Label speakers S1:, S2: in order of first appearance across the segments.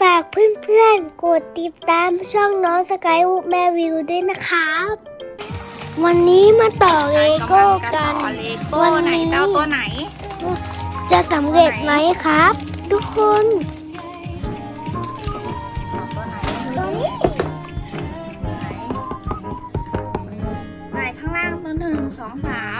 S1: ฝากเพื่อนๆ กดติดตามช่องน้องสกายวูแม่วิวด้วยนะครับ วันนี้มาต่อเลโก้กัน
S2: เลโก้
S1: วัน
S2: ไหน
S1: นี้
S2: เจ้าตัวไหน
S1: จะสำเร็จไหมครับ ทุกคน
S2: ตัวไหน
S1: ตัวนี้
S2: ไหนข้างล่างตัวหนึ่งสองสาม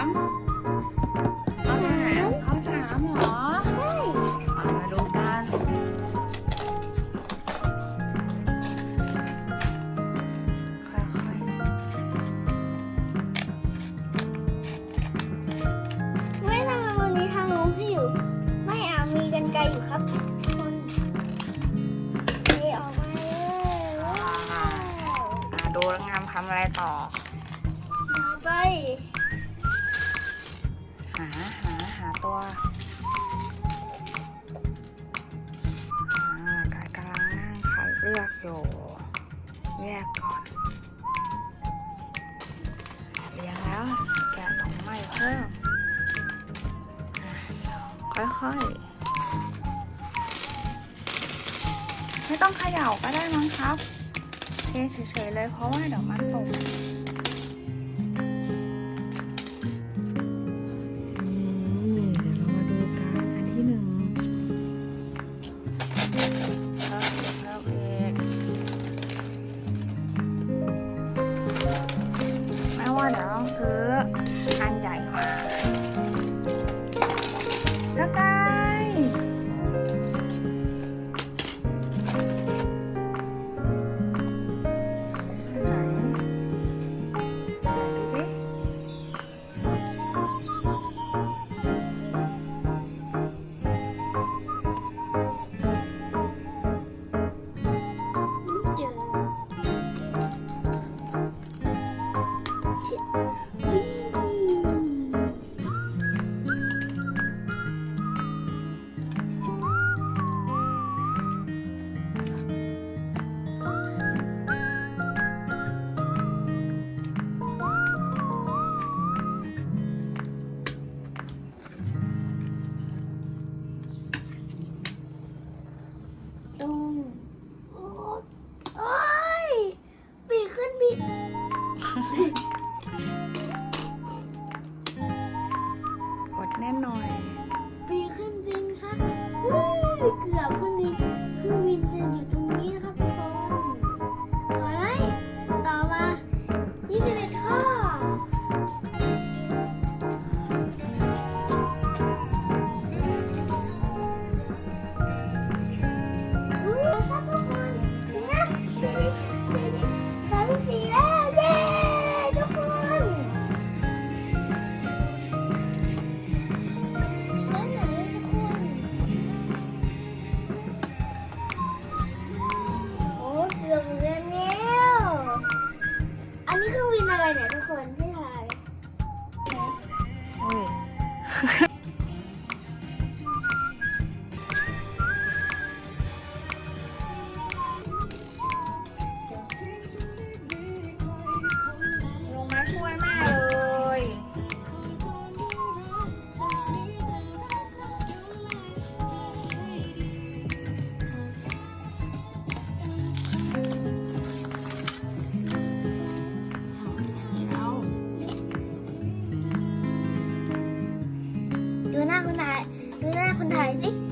S2: อยู่
S1: ไม่เอามีกันไกลอยู่ครับคนเทออกมาเลยว้าว
S2: อ่าดูแล้วงามทำอะไรต่อ
S1: ต่อไป
S2: หาหาหาตัวอ่ากายกำลังนั่งคัดเลือกอยู่ แยกก่อนเรียงแล้ว แกะตรงไม้เพิ่ม ค่อยๆ ไม่ต้องเขย่าก็ได้มั้งครับเทเฉยๆเลยเพราะว่าเดี๋ยวมันตกนี่เดี๋ยวเรามาดูกันอันที่หนึ่งเพิ่มอีกเพิ่มอีกแม่ว่าเดี๋ยวต้องซื้อ ลงมาช่ว
S1: ย
S2: แม่
S1: 누나분 다 누나분 다 알지?